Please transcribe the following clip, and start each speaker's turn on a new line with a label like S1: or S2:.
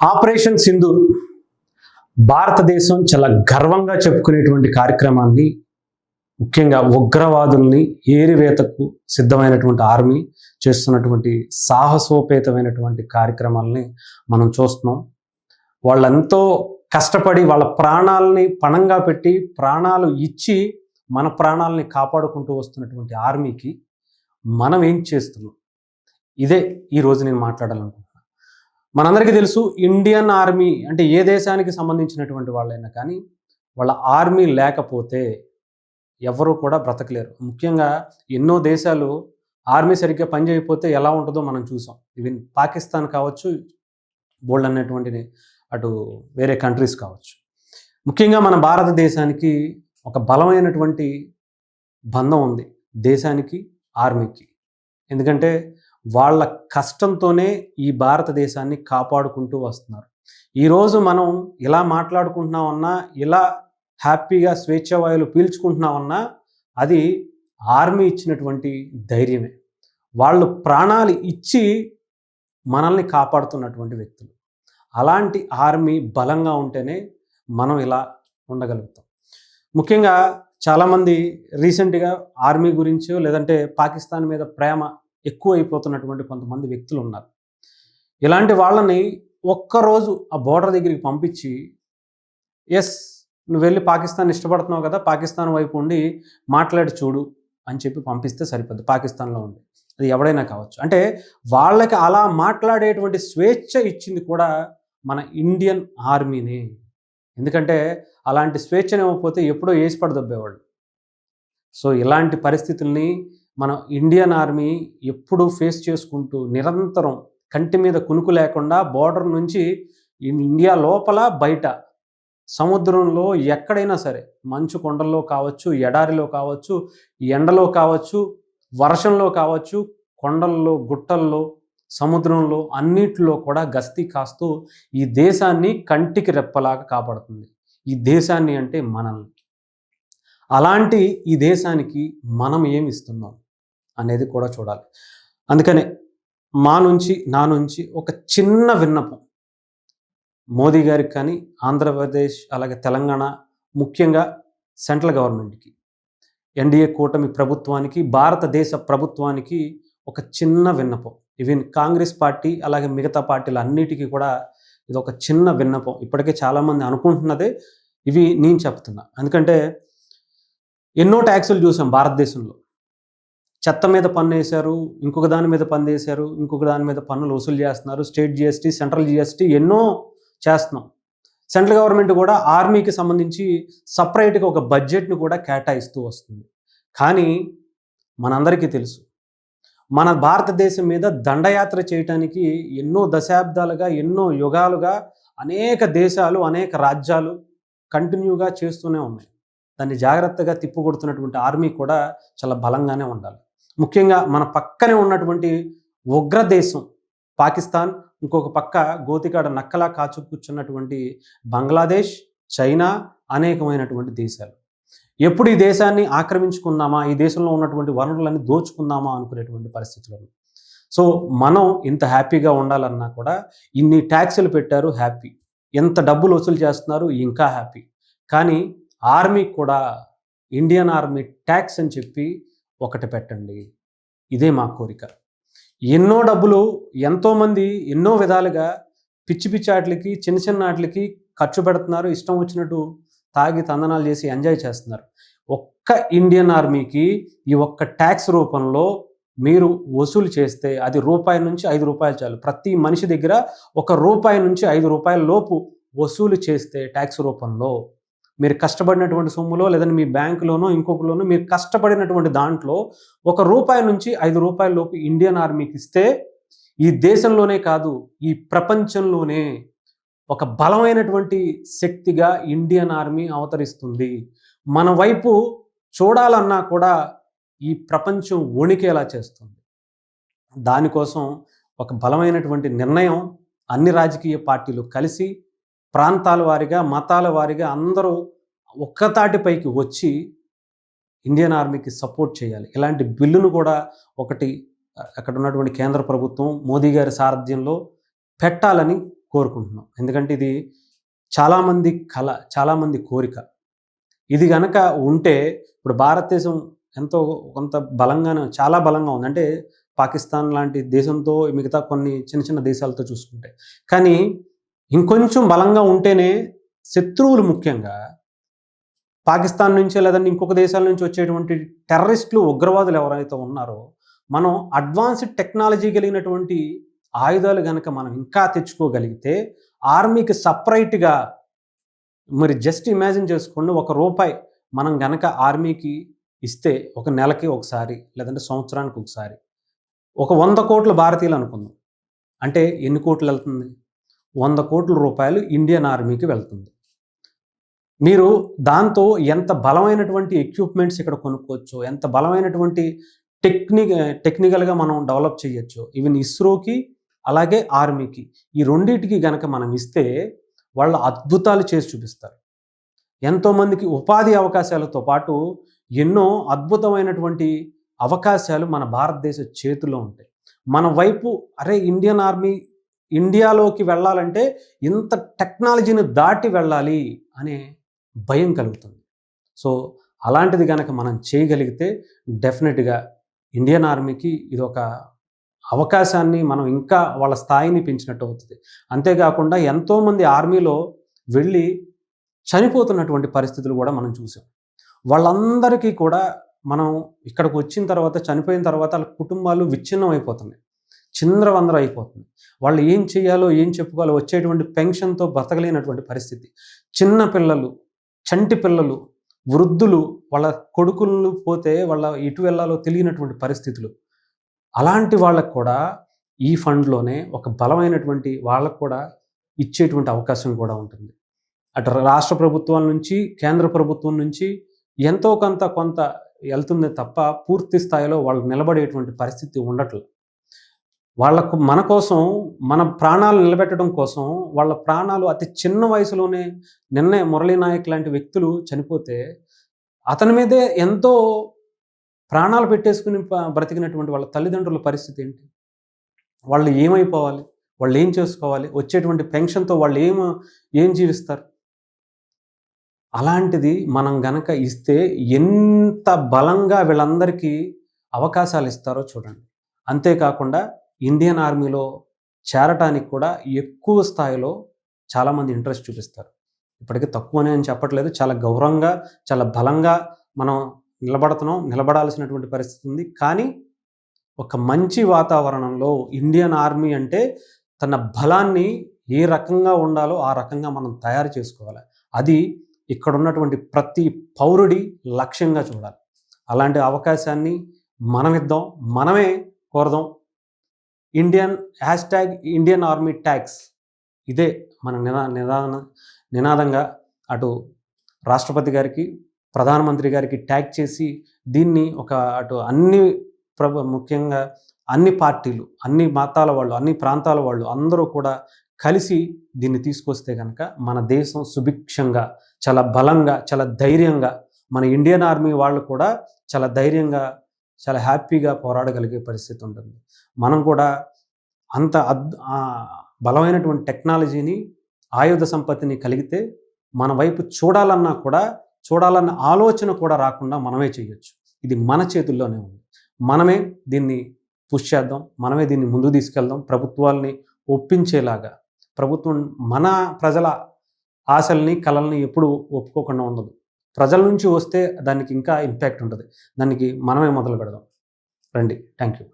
S1: Operation Sindoor. భారతదేశం చాలా గర్వంగా చెప్పుకునేటువంటి కార్యక్రమాన్ని ముఖ్యంగా ఉగ్రవాదుల్ని ఏరివేతకు సిద్ధమైనటువంటి ఆర్మీ చేస్తున్నటువంటి సాహసోపేతమైనటువంటి కార్యక్రమాలని మనం చూస్తున్నాం. వాళ్ళెంతో కష్టపడి వాళ్ళ ప్రాణాలని పణంగా పెట్టి ప్రాణాలు ఇచ్చి మన ప్రాణాలని కాపాడుకుంటూ వస్తున్నటువంటి ఆర్మీకి మనం ఏం చేస్తున్నాం? ఇదే ఈ రోజు నేను మాట్లాడాలనుకుంటున్నాను. మనందరికీ తెలుసు ఇండియన్ ఆర్మీ అంటే ఏ దేశానికి సంబంధించినటువంటి వాళ్ళైనా కానీ వాళ్ళ ఆర్మీ లేకపోతే ఎవరు కూడా బ్రతకలేరు. ముఖ్యంగా ఎన్నో దేశాలు ఆర్మీ సరిగ్గా పనిచేయకపోతే ఎలా ఉంటుందో మనం చూసాం. ఈవెన్ పాకిస్తాన్ కావచ్చు బోల్డ్ అనేటువంటి అటు వేరే కంట్రీస్ కావచ్చు. ముఖ్యంగా మన భారతదేశానికి ఒక బలమైనటువంటి బంధం ఉంది దేశానికి ఆర్మీకి. ఎందుకంటే వాళ్ళ కష్టంతోనే ఈ భారతదేశాన్ని కాపాడుకుంటూ వస్తున్నారు. ఈరోజు మనం ఇలా మాట్లాడుకుంటున్నామన్నా ఇలా హ్యాపీగా స్వేచ్ఛవాయులు పీల్చుకుంటున్నామన్నా అది ఆర్మీ ఇచ్చినటువంటి ధైర్యమే. వాళ్ళు ప్రాణాలు ఇచ్చి మనల్ని కాపాడుతున్నటువంటి వ్యక్తులు. అలాంటి ఆర్మీ బలంగా ఉంటేనే మనం ఇలా ఉండగలుగుతాం. ముఖ్యంగా చాలామంది రీసెంట్గా ఆర్మీ గురించో లేదంటే పాకిస్తాన్ మీద ప్రేమ ఎక్కువ అయిపోతున్నటువంటి కొంతమంది వ్యక్తులు ఉన్నారు ఇలాంటి వాళ్ళని ఒక్కరోజు ఆ బోర్డర్ దగ్గరికి పంపించి ఎస్ నువ్వు వెళ్ళి పాకిస్తాన్ ఇష్టపడుతున్నావు కదా పాకిస్తాన్ వైపు ఉండి మాట్లాడి చూడు అని చెప్పి పంపిస్తే సరిపోద్ది పాకిస్తాన్లో ఉండి. అది ఎవడైనా కావచ్చు. అంటే వాళ్ళకి అలా మాట్లాడేటువంటి స్వేచ్ఛ ఇచ్చింది కూడా మన ఇండియన్ ఆర్మీని. ఎందుకంటే అలాంటి స్వేచ్ఛను ఇవ్వకపోతే ఎప్పుడో వేసి పడదబ్బేవాళ్ళు సో ఇలాంటి పరిస్థితుల్ని మన ఇండియన్ ఆర్మీ ఎప్పుడూ ఫేస్ చేసుకుంటూ నిరంతరం కంటి మీద కునుకు లేకుండా బోర్డర్ నుంచి ఇండియా లోపల బయట సముద్రంలో ఎక్కడైనా సరే మంచు కొండల్లో కావచ్చు ఎడారిలో కావచ్చు ఎండలో కావచ్చు వర్షంలో కావచ్చు కొండల్లో గుట్టల్లో సముద్రంలో అన్నిటిలో కూడా గస్తీ కాస్తూ ఈ దేశాన్ని కంటికి రెప్పలాగా కాపాడుతుంది. ఈ దేశాన్ని అంటే మనల్ని. అలాంటి ఈ దేశానికి మనం ఏమి ఇస్తున్నాం? అనేది కూడా చూడాలి. అందుకనే మా నుంచి నా నుంచి ఒక చిన్న విన్నపం. మోదీ గారికి కానీ ఆంధ్రప్రదేశ్ అలాగే తెలంగాణ ముఖ్యంగా సెంట్రల్ గవర్నమెంట్కి ఎన్డీఏ కూటమి ప్రభుత్వానికి భారతదేశ ప్రభుత్వానికి ఒక చిన్న విన్నపం. ఈవెన్ కాంగ్రెస్ పార్టీ అలాగే మిగతా పార్టీలు అన్నిటికీ కూడా ఇది ఒక చిన్న విన్నపం. ఇప్పటికే చాలామంది అనుకుంటున్నదే ఇవి నేను చెప్తున్నా. ఎందుకంటే ఎన్నో ట్యాక్సులు చూసాం భారతదేశంలో. చెత్త మీద పన్ను వేశారు ఇంకొక దాని మీద పన్ను వేశారు ఇంకొక దాని మీద పన్నులు వసూలు చేస్తున్నారు. స్టేట్ జిఎస్టీ సెంట్రల్ జిఎస్టీ ఎన్నో చేస్తున్నాం. సెంట్రల్ గవర్నమెంట్ కూడా ఆర్మీకి సంబంధించి సపరేట్గా ఒక బడ్జెట్ని కూడా కేటాయిస్తూ వస్తుంది. కానీ మనందరికీ తెలుసు మన భారతదేశం మీద దండయాత్ర చేయటానికి ఎన్నో దశాబ్దాలుగా ఎన్నో యుగాలుగా అనేక దేశాలు అనేక రాజ్యాలు కంటిన్యూగా చేస్తూనే ఉన్నాయి. దాన్ని జాగ్రత్తగా తిప్పుకొడుతున్నటువంటి ఆర్మీ కూడా చాలా బలంగానే ఉండాలి. ముఖ్యంగా మన పక్కనే ఉన్నటువంటి ఉగ్ర దేశం పాకిస్తాన్ ఇంకొక పక్క గోతికాడ నక్కలా కాచు కూర్చున్నటువంటి బంగ్లాదేశ్ చైనా అనేకమైనటువంటి దేశాలు. ఎప్పుడు ఈ దేశాన్ని ఆక్రమించుకుందామా ఈ దేశంలో ఉన్నటువంటి వనరులన్నీ దోచుకుందామా అనుకునేటువంటి పరిస్థితులు సో మనం ఇంత హ్యాపీగా ఉండాలన్నా కూడా ఇన్ని ట్యాక్సులు పెట్టారు హ్యాపీ. ఎంత డబ్బులు వసూలు చేస్తున్నారు ఇంకా హ్యాపీ. కానీ ఆర్మీ కూడా ఇండియన్ ఆర్మీ ట్యాక్స్ అని చెప్పి ఒకటి పెట్టండి. ఇదే మా కోరిక. ఎన్నో డబ్బులు ఎంతోమంది ఎన్నో విధాలుగా పిచ్చి పిచ్చి ఆటలకి చిన్న చిన్న ఆటలకి ఖర్చు పెడుతున్నారు. ఇష్టం వచ్చినట్టు తాగి తందనాలు చేసి ఎంజాయ్ చేస్తున్నారు. ఒక్క ఇండియన్ ఆర్మీకి ఈ ఒక్క ట్యాక్స్ రూపంలో మీరు వసూలు చేస్తే అది రూపాయి నుంచి ఐదు రూపాయలు చాలు. ప్రతి మనిషి దగ్గర ఒక రూపాయి నుంచి ఐదు రూపాయల లోపు వసూలు చేస్తే ట్యాక్స్ రూపంలో మీరు కష్టపడినటువంటి సొమ్ములో లేదంటే మీ బ్యాంకులోనో ఇంకొకలోనో మీరు కష్టపడినటువంటి దాంట్లో ఒక రూపాయి నుంచి ఐదు రూపాయల లోపు ఇండియన్ ఆర్మీకి ఇస్తే ఈ దేశంలోనే కాదు ఈ ప్రపంచంలోనే ఒక బలమైనటువంటి శక్తిగా ఇండియన్ ఆర్మీ అవతరిస్తుంది. మన వైపు చూడాలన్నా కూడా ఈ ప్రపంచం వణికేలా చేస్తుంది. దానికోసం ఒక బలమైనటువంటి నిర్ణయం అన్ని రాజకీయ పార్టీలు కలిసి ప్రాంతాల వారిగా మతాల వారిగా అందరూ ఒక్కతాటిపైకి వచ్చి ఇండియన్ ఆర్మీకి సపోర్ట్ చేయాలి. ఇలాంటి బిల్లును కూడా ఒకటి అక్కడ ఉన్నటువంటి కేంద్ర ప్రభుత్వం మోదీ గారి సారథ్యంలో పెట్టాలని కోరుకుంటున్నాం. ఎందుకంటే ఇది చాలామంది కళ చాలామంది కోరిక. ఇది కనుక ఉంటే ఇప్పుడు భారతదేశం ఎంతో కొంత బలంగానే చాలా బలంగా ఉంది. అంటే పాకిస్తాన్ లాంటి దేశంతో మిగతా కొన్ని చిన్న చిన్న దేశాలతో చూసుకుంటే. కానీ ఇంకొంచెం బలంగా ఉంటేనే శత్రువులు ముఖ్యంగా పాకిస్తాన్ నుంచి లేదంటే ఇంకొక దేశాల నుంచి వచ్చేటువంటి టెర్రరిస్టులు ఉగ్రవాదులు ఎవరైతే ఉన్నారో మనం అడ్వాన్స్డ్ టెక్నాలజీ కలిగినటువంటి ఆయుధాలు కనుక మనం ఇంకా తెచ్చుకోగలిగితే ఆర్మీకి సపరేట్గా మరి జస్ట్ ఇమాజిన్ చేసుకోండి ఒక రూపాయి మనం గనక ఆర్మీకి ఇస్తే ఒక నెలకి ఒకసారి లేదంటే సంవత్సరానికి ఒకసారి. ఒక వంద కోట్ల భారతీయులు అనుకుందాం. అంటే ఎన్ని కోట్లు వెళ్తుంది? వంద కోట్ల రూపాయలు ఇండియన్ ఆర్మీకి వెళ్తుంది. మీరు దాంతో ఎంత బలమైనటువంటి ఎక్విప్మెంట్స్ ఇక్కడ కొనుక్కోవచ్చు ఎంత బలమైనటువంటి టెక్నిక్ టెక్నికల్గా మనం డెవలప్ చేయొచ్చు ఈవెన్ ఇస్రోకి అలాగే ఆర్మీకి ఈ రెండింటికి గనక మనం ఇస్తే వాళ్ళు అద్భుతాలు చేసి చూపిస్తారు. ఎంతోమందికి ఉపాధి అవకాశాలతో పాటు ఎన్నో అద్భుతమైనటువంటి అవకాశాలు మన భారతదేశ చేతిలో ఉంటాయి. మన వైపు అరే ఇండియన్ ఆర్మీ ఇండియాలోకి వెళ్ళాలంటే ఇంత టెక్నాలజీని దాటి వెళ్ళాలి అనే భయం కలుగుతుంది. సో అలాంటిది కనుక మనం చేయగలిగితే డెఫినెట్గా ఇండియన్ ఆర్మీకి ఇది ఒక అవకాశాన్ని మనం ఇంకా వాళ్ళ స్థాయిని పెంచినట్టు అవుతుంది. అంతేకాకుండా ఎంతోమంది ఆర్మీలో వెళ్ళి చనిపోతున్నటువంటి పరిస్థితులు కూడా మనం చూసాం. వాళ్ళందరికీ కూడా మనం ఇక్కడికి వచ్చిన తర్వాత చనిపోయిన తర్వాత వాళ్ళ కుటుంబాలు విచ్ఛిన్నం అయిపోతున్నాయి చింద్రవందర అయిపోతుంది. వాళ్ళు ఏం చేయాలో ఏం చెప్పుకోవాలో వచ్చేటువంటి పెన్షన్తో బతకలేనటువంటి పరిస్థితి. చిన్న పిల్లలు చంటి పిల్లలు వృద్ధులు వాళ్ళ కొడుకులు పోతే వాళ్ళ ఇటు వెళ్ళాలో తెలియనటువంటి పరిస్థితులు. అలాంటి వాళ్ళకు కూడా ఈ ఫండ్లోనే ఒక బలమైనటువంటి వాళ్ళకు కూడా ఇచ్చేటువంటి అవకాశం కూడా ఉంటుంది. అటు రాష్ట్ర ప్రభుత్వాల నుంచి కేంద్ర ప్రభుత్వం నుంచి ఎంతో కొంత కొంత వెళ్తుంది తప్ప పూర్తి స్థాయిలో వాళ్ళు నిలబడేటువంటి పరిస్థితి ఉండట్లేదు. వాళ్ళకు మన కోసం మన ప్రాణాలు నిలబెట్టడం కోసం వాళ్ళ ప్రాణాలు అతి చిన్న వయసులోనే నిన్నే మురళీ నాయక్ లాంటి వ్యక్తులు చనిపోతే అతని మీదే ఎంతో ప్రాణాలు పెట్టేసుకుని బ్రతికినటువంటి వాళ్ళ తల్లిదండ్రుల పరిస్థితి ఏంటి? వాళ్ళు ఏమైపోవాలి? వాళ్ళు ఏం చేసుకోవాలి? వచ్చేటువంటి పెన్షన్తో వాళ్ళు ఏం ఏం జీవిస్తారు? అలాంటిది మనం గనక ఇస్తే ఎంత బలంగా వీళ్ళందరికీ అవకాశాలు ఇస్తారో చూడండి. అంతేకాకుండా ఇండియన్ ఆర్మీలో చేరటానికి కూడా ఎక్కువ స్థాయిలో చాలామంది ఇంట్రెస్ట్ చూపిస్తారు. ఇప్పటికీ తక్కువనే అని చెప్పట్లేదు. చాలా గౌరవంగా చాలా బలంగా మనం నిలబడుతున్నాం నిలబడాల్సినటువంటి పరిస్థితి ఉంది. కానీ ఒక మంచి వాతావరణంలో ఇండియన్ ఆర్మీ అంటే తన బలాన్ని ఏ రకంగా ఉండాలో ఆ రకంగా మనం తయారు చేసుకోవాలి. అది ఇక్కడ ఉన్నటువంటి ప్రతి పౌరుడి లక్ష్యంగా చూడాలి. అలాంటి అవకాశాన్ని మనం ఇద్దాం మనమే కోరదాం Indian hashtag Indian army tax ఇదే మన నినా నిదాన నినాదంగా అటు రాష్ట్రపతి గారికి ప్రధానమంత్రి గారికి ట్యాగ్ చేసి దీన్ని ఒక అటు అన్ని ప్రభు ముఖ్యంగా అన్ని పార్టీలు అన్ని మతాల వాళ్ళు అన్ని ప్రాంతాల వాళ్ళు అందరూ కూడా కలిసి దీన్ని తీసుకొస్తే కనుక మన దేశం సుభిక్షంగా చాలా బలంగా చాలా ధైర్యంగా మన ఇండియన్ ఆర్మీ వాళ్ళు కూడా చాలా ధైర్యంగా చాలా హ్యాపీగా పోరాడగలిగే పరిస్థితి ఉంటుంది. మనం కూడా అంత అద్ బలమైనటువంటి టెక్నాలజీని ఆయుధ సంపత్తిని కలిగితే మన వైపు చూడాలన్నా కూడా చూడాలన్న ఆలోచన కూడా రాకుండా మనమే చేయొచ్చు. ఇది మన చేతుల్లోనే ఉంది. మనమే దీన్ని పుష్ చేద్దాం మనమే దీన్ని ముందు తీసుకెళ్దాం. ప్రభుత్వాల్ని ఒప్పించేలాగా ప్రభుత్వం మన ప్రజల ఆశల్ని కలల్ని ఎప్పుడు ఒప్పుకోకుండా ఉండదు. ప్రజల నుంచి వస్తే దానికి ఇంకా ఇంపాక్ట్ ఉంటుంది. దానికి మనమే మొదలు పెడదాం రండి. Thank you